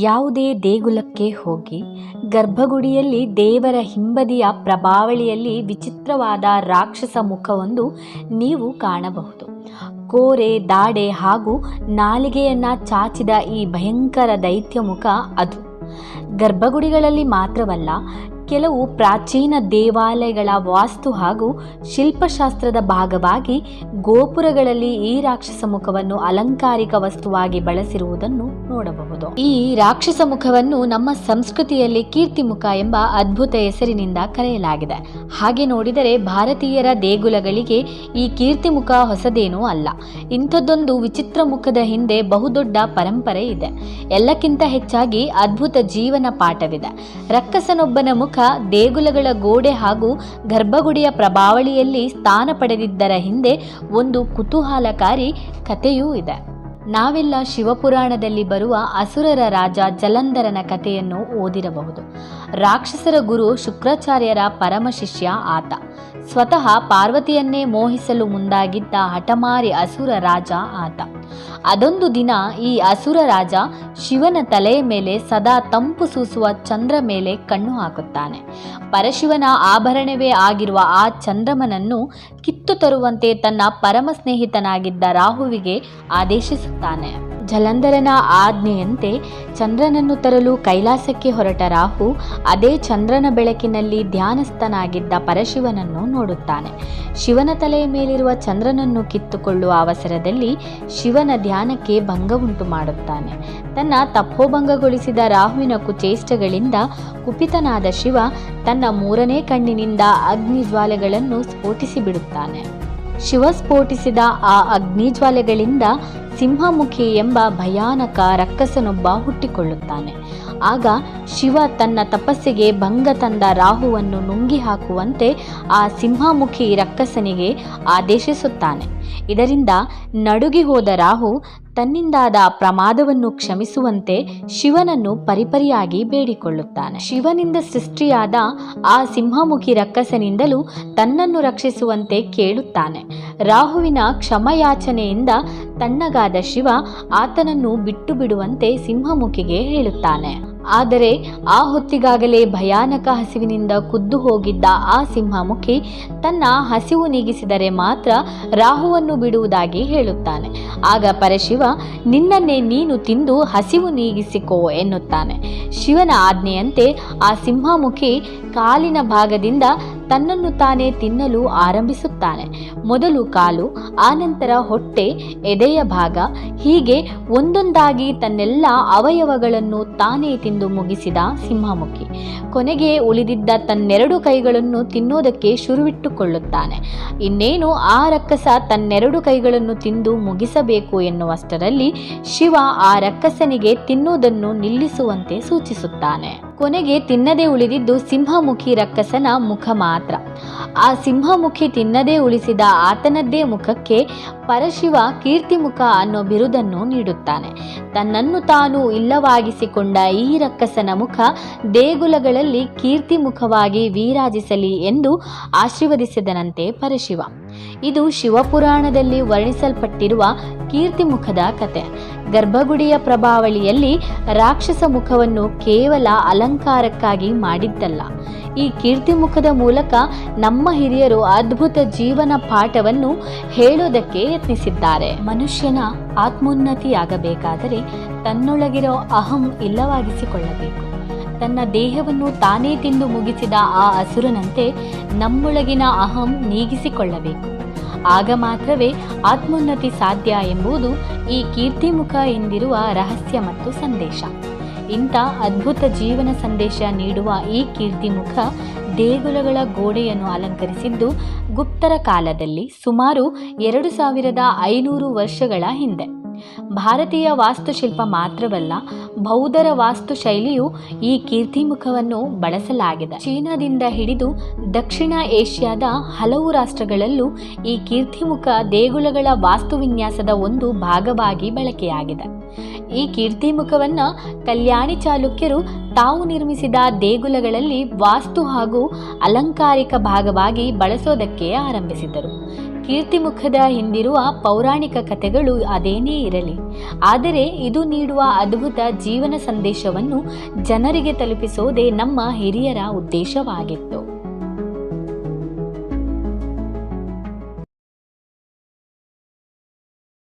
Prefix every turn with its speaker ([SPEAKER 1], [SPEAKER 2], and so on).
[SPEAKER 1] ಯಾವುದೇ ದೇಗುಲಕ್ಕೆ ಹೋಗಿ ಗರ್ಭಗುಡಿಯಲ್ಲಿ ದೇವರ ಹಿಂಬದಿಯ ಪ್ರಭಾವಳಿಯಲ್ಲಿ ವಿಚಿತ್ರವಾದ ರಾಕ್ಷಸ ಮುಖವೊಂದು ನೀವು ಕಾಣಬಹುದು. ಕೋರೆ, ದಾಡೆ ಹಾಗೂ ನಾಲಿಗೆಯನ್ನ ಚಾಚಿದ ಈ ಭಯಂಕರ ದೈತ್ಯ ಮುಖ ಅದು. ಗರ್ಭಗುಡಿಗಳಲ್ಲಿ ಮಾತ್ರವಲ್ಲ ಕೆಲವು ಪ್ರಾಚೀನ ದೇವಾಲಯಗಳ ವಾಸ್ತು ಹಾಗೂ ಶಿಲ್ಪಶಾಸ್ತ್ರದ ಭಾಗವಾಗಿ ಗೋಪುರಗಳಲ್ಲಿ ಈ ರಾಕ್ಷಸ ಮುಖವನ್ನು ಅಲಂಕಾರಿಕ ವಸ್ತುವಾಗಿ ಬಳಸಿರುವುದನ್ನು ನೋಡಬಹುದು. ಈ ರಾಕ್ಷಸ ಮುಖವನ್ನು ನಮ್ಮ ಸಂಸ್ಕೃತಿಯಲ್ಲಿ ಕೀರ್ತಿ ಮುಖ ಎಂಬ ಅದ್ಭುತ ಹೆಸರಿನಿಂದ ಕರೆಯಲಾಗಿದೆ. ಹಾಗೆ ನೋಡಿದರೆ ಭಾರತೀಯರ ದೇಗುಲಗಳಿಗೆ ಈ ಕೀರ್ತಿ ಮುಖ ಹೊಸದೇನೂ ಅಲ್ಲ. ಇಂಥದ್ದೊಂದು ವಿಚಿತ್ರ ಮುಖದ ಹಿಂದೆ ಬಹುದೊಡ್ಡ ಪರಂಪರೆ ಇದೆ. ಎಲ್ಲಕ್ಕಿಂತ ಹೆಚ್ಚಾಗಿ ಅದ್ಭುತ ಜೀವನ ಪಾಠವಿದೆ. ರಕ್ಕಸನೊಬ್ಬನ ಮುಖ ದೇಗುಲಗಳ ಗೋಡೆ ಹಾಗೂ ಗರ್ಭಗುಡಿಯ ಪ್ರಭಾವಳಿಯಲ್ಲಿ ಸ್ಥಾನ ಪಡೆದಿದ್ದರ ಹಿಂದೆ ಒಂದು ಕುತೂಹಲಕಾರಿ ಕಥೆಯೂ ಇದೆ. ನಾವೆಲ್ಲ ಶಿವಪುರಾಣದಲ್ಲಿ ಬರುವ ಅಸುರರ ರಾಜ ಜಲಂಧರನ ಕಥೆಯನ್ನು ಓದಿರಬಹುದು. ರಾಕ್ಷಸರ ಗುರು ಶುಕ್ರಾಚಾರ್ಯರ ಪರಮಶಿಷ್ಯ ಆತ. ಸ್ವತಃ ಪಾರ್ವತಿಯನ್ನೇ ಮೋಹಿಸಲು ಮುಂದಾಗಿದ್ದ ಹಠಮಾರಿ ಅಸುರ ರಾಜ ಆತ. ಅದೊಂದು ದಿನ ಈ ಅಸುರ ರಾಜ ಶಿವನ ತಲೆಯ ಮೇಲೆ ಸದಾ ತಂಪು ಸೂಸುವ ಚಂದ್ರ ಮೇಲೆ ಕಣ್ಣು ಹಾಕುತ್ತಾನೆ. ಪರಶಿವನ ಆಭರಣವೇ ಆಗಿರುವ ಆ ಚಂದ್ರಮನನ್ನು ಕಿತ್ತು ತರುವಂತೆ ತನ್ನ ಪರಮ ಸ್ನೇಹಿತನಾಗಿದ್ದ ರಾಹುವಿಗೆ ಆದೇಶಿಸುತ್ತಾನೆ. ಜಲಂಧರನ ಆಜ್ಞೆಯಂತೆ ಚಂದ್ರನನ್ನು ತರಲು ಕೈಲಾಸಕ್ಕೆ ಹೊರಟ ರಾಹು ಅದೇ ಚಂದ್ರನ ಬೆಳಕಿನಲ್ಲಿ ಧ್ಯಾನಸ್ಥನಾಗಿದ್ದ ಪರಶಿವನನ್ನು ನೋಡುತ್ತಾನೆ. ಶಿವನ ತಲೆಯ ಮೇಲಿರುವ ಚಂದ್ರನನ್ನು ಕಿತ್ತುಕೊಳ್ಳುವ ಅವಸರದಲ್ಲಿ ಶಿವನ ಧ್ಯಾನಕ್ಕೆ ಭಂಗ ಉಂಟು ಮಾಡುತ್ತಾನೆ. ತನ್ನ ತಪ್ಪೋಭಂಗಗೊಳಿಸಿದ ರಾಹುವಿನ ಕುಚೇಷ್ಟಗಳಿಂದ ಕುಪಿತನಾದ ಶಿವ ತನ್ನ ಮೂರನೇ ಕಣ್ಣಿನಿಂದ ಅಗ್ನಿ ಜ್ವಾಲೆಗಳನ್ನು ಸ್ಫೋಟಿಸಿ ಬಿಡುತ್ತಾನೆ ಶಿವ ಸ್ಫೋಟಿಸಿದ ಆ ಅಗ್ನಿಜ್ವಾಲೆಗಳಿಂದ ಸಿಂಹಮುಖಿ ಎಂಬ ಭಯಾನಕ ರಕ್ಕಸನೊಬ್ಬ ಹುಟ್ಟಿಕೊಳ್ಳುತ್ತಾನೆ. ಆಗ ಶಿವ ತನ್ನ ತಪಸ್ಸಿಗೆ ಭಂಗ ತಂದ ರಾಹುವನ್ನು ನುಂಗಿ ಹಾಕುವಂತೆ ಆ ಸಿಂಹಮುಖಿ ರಕ್ಕಸನಿಗೆ ಆದೇಶಿಸುತ್ತಾನೆ. ಇದರಿಂದ ನಡುಗಿ ಹೋದ ರಾಹು ತನ್ನಿಂದಾದ ಪ್ರಮಾದವನ್ನು ಕ್ಷಮಿಸುವಂತೆ ಶಿವನನ್ನು ಪರಿಪರಿಯಾಗಿ ಬೇಡಿಕೊಳ್ಳುತ್ತಾನೆ. ಶಿವನಿಂದ ಸೃಷ್ಟಿಯಾದ ಆ ಸಿಂಹಮುಖಿ ರಕ್ಕಸನಿಂದಲೂ ತನ್ನನ್ನು ರಕ್ಷಿಸುವಂತೆ ಕೇಳುತ್ತಾನೆ. ರಾಹುವಿನ ಕ್ಷಮಯಾಚನೆಯಿಂದ ತಣ್ಣಗಾದ ಶಿವ ಆತನನ್ನು ಬಿಟ್ಟು ಬಿಡುವಂತೆ ಸಿಂಹಮುಖಿಗೆ ಹೇಳುತ್ತಾನೆ. ಆದರೆ ಆ ಹೊತ್ತಿಗಾಗಲೇ ಭಯಾನಕ ಹಸಿವಿನಿಂದ ಕುದ್ದು ಹೋಗಿದ್ದ ಆ ಸಿಂಹಮುಖಿ ತನ್ನ ಹಸಿವು ನೀಗಿಸಿದರೆ ಮಾತ್ರ ರಾಹುವನ್ನು ಬಿಡುವುದಾಗಿ ಹೇಳುತ್ತಾನೆ. ಆಗ ಪರಶಿವ, ನಿನ್ನನ್ನೇ ನೀನು ತಿಂದು ಹಸಿವು ನೀಗಿಸಿಕೋ ಎನ್ನುತ್ತಾನೆ. ಶಿವನ ಆಜ್ಞೆಯಂತೆ ಆ ಸಿಂಹಮುಖಿ ಕಾಲಿನ ಭಾಗದಿಂದ ತನ್ನನ್ನು ತಾನೇ ತಿನ್ನಲು ಆರಂಭಿಸುತ್ತಾನೆ. ಮೊದಲು ಕಾಲು, ಆನಂತರ ಹೊಟ್ಟೆ, ಎದೆಯ ಭಾಗ, ಹೀಗೆ ಒಂದೊಂದಾಗಿ ತನ್ನೆಲ್ಲ ಅವಯವಗಳನ್ನು ತಾನೇ ತಿಂದು ಮುಗಿಸಿದ ಸಿಂಹಮುಖಿ. ಕೊನೆಗೆ ಉಳಿದಿದ್ದ ತನ್ನೆರಡು ಕೈಗಳನ್ನು ತಿನ್ನೋದಕ್ಕೆ ಶುರುವಿಟ್ಟುಕೊಳ್ಳುತ್ತಾನೆ. ಇನ್ನೇನು ಆ ರಕ್ಕಸ ತನ್ನೆರಡು ಕೈಗಳನ್ನು ತಿಂದು ಮುಗಿಸಬೇಕು ಎನ್ನುವಷ್ಟರಲ್ಲಿ ಶಿವ ಆ ರಕ್ಕಸನಿಗೆ ತಿನ್ನುವುದನ್ನು ನಿಲ್ಲಿಸುವಂತೆ ಸೂಚಿಸುತ್ತಾನೆ. ಕೊನೆಗೆ ತಿನ್ನದೇ ಉಳಿದಿದ್ದು ಸಿಂಹಮುಖಿ ರಕ್ಕಸನ ಮುಖ ಮಾತ್ರ. ಆ ಸಿಂಹಮುಖಿ ತಿನ್ನದೇ ಉಳಿಸಿದ ಆತನದ್ದೇ ಮುಖಕ್ಕೆ ಪರಶಿವ ಕೀರ್ತಿಮುಖ ಅನ್ನೋ ಬಿರುದನ್ನು ನೀಡುತ್ತಾನೆ. ತನ್ನನ್ನು ತಾನು ಇಲ್ಲವಾಗಿಸಿಕೊಂಡ ಈ ರಕ್ಕಸನ ಮುಖ ದೇಗುಲಗಳಲ್ಲಿ ಕೀರ್ತಿಮುಖವಾಗಿ ವಿರಾಜಿಸಲಿ ಎಂದು ಆಶೀರ್ವದಿಸಿದನಂತೆ ಪರಶಿವ. ಇದು ಶಿವಪುರಾಣದಲ್ಲಿ ವರ್ಣಿಸಲ್ಪಟ್ಟಿರುವ ಕೀರ್ತಿಮುಖದ ಕತೆ. ಗರ್ಭಗುಡಿಯ ಪ್ರಭಾವಳಿಯಲ್ಲಿ ರಾಕ್ಷಸ ಮುಖವನ್ನು ಕೇವಲ ಅಲಂಕಾರಕ್ಕಾಗಿ ಮಾಡಿದ್ದಲ್ಲ. ಈ ಕೀರ್ತಿಮುಖದ ಮೂಲಕ ನಮ್ಮ ಹಿರಿಯರು ಅದ್ಭುತ ಜೀವನ ಪಾಠವನ್ನು ಹೇಳೋದಕ್ಕೆ ಯತ್ನಿಸಿದ್ದಾರೆ. ಮನುಷ್ಯನ ಆತ್ಮೋನ್ನತಿಯಾಗಬೇಕಾದರೆ ತನ್ನೊಳಗಿರೋ ಅಹಂ ಇಲ್ಲವಾಗಿಸಿಕೊಳ್ಳಬೇಕು. ತನ್ನ ದೇಹವನ್ನು ತಾನೇ ತಿಂದು ಮುಗಿಸಿದ ಆ ಅಸುರನಂತೆ ನಮ್ಮೊಳಗಿನ ಅಹಂ ನೀಗಿಸಿಕೊಳ್ಳಬೇಕು. ಆಗ ಮಾತ್ರವೇ ಆತ್ಮೋನ್ನತಿ ಸಾಧ್ಯ ಎಂಬುದು ಈ ಕೀರ್ತಿಮುಖ ಎಂದಿರುವ ರಹಸ್ಯ ಮತ್ತು ಸಂದೇಶ. ಇಂಥ ಅದ್ಭುತ ಜೀವನ ಸಂದೇಶ ನೀಡುವ ಈ ಕೀರ್ತಿಮುಖ ದೇಗುಲಗಳ ಗೋಡೆಯನ್ನು ಅಲಂಕರಿಸಿದ್ದು ಗುಪ್ತರ ಕಾಲದಲ್ಲಿ ಸುಮಾರು ಎರಡು ಸಾವಿರದ ಐನೂರು ವರ್ಷಗಳ ಹಿಂದೆ. ಭಾರತೀಯ ವಾಸ್ತುಶಿಲ್ಪ ಮಾತ್ರವಲ್ಲ, ಬೌದ್ಧರ ವಾಸ್ತುಶೈಲಿಯು ಈ ಕೀರ್ತಿಮುಖವನ್ನು ಬಳಸಲಾಗಿದೆ. ಚೀನಾದಿಂದ ಹಿಡಿದು ದಕ್ಷಿಣ ಏಷ್ಯಾದ ಹಲವು ರಾಷ್ಟ್ರಗಳಲ್ಲೂ ಈ ಕೀರ್ತಿಮುಖ ದೇಗುಲಗಳ ವಾಸ್ತುವಿನ್ಯಾಸದ ಒಂದು ಭಾಗವಾಗಿ ಬಳಕೆಯಾಗಿದೆ. ಈ ಕೀರ್ತಿಮುಖವನ್ನು ಕಲ್ಯಾಣಿ ಚಾಲುಕ್ಯರು ತಾವು ನಿರ್ಮಿಸಿದ ದೇಗುಲಗಳಲ್ಲಿ ವಾಸ್ತು ಹಾಗೂ ಅಲಂಕಾರಿಕ ಭಾಗವಾಗಿ ಬಳಸೋದಕ್ಕೆ ಆರಂಭಿಸಿದರು. ಕೀರ್ತಿಮುಖದ ಹಿಂದಿರುವ ಪೌರಾಣಿಕ ಕಥೆಗಳು ಅದೇನೇ ಇರಲಿ. ಆದರೆ ಇದು ನೀಡುವ ಅದ್ಭುತ ಜೀವನ ಸಂದೇಶವನ್ನು ಜನರಿಗೆ ತಲುಪಿಸೋದೇ ನಮ್ಮ ಹಿರಿಯರ ಉದ್ದೇಶವಾಗಿತ್ತು.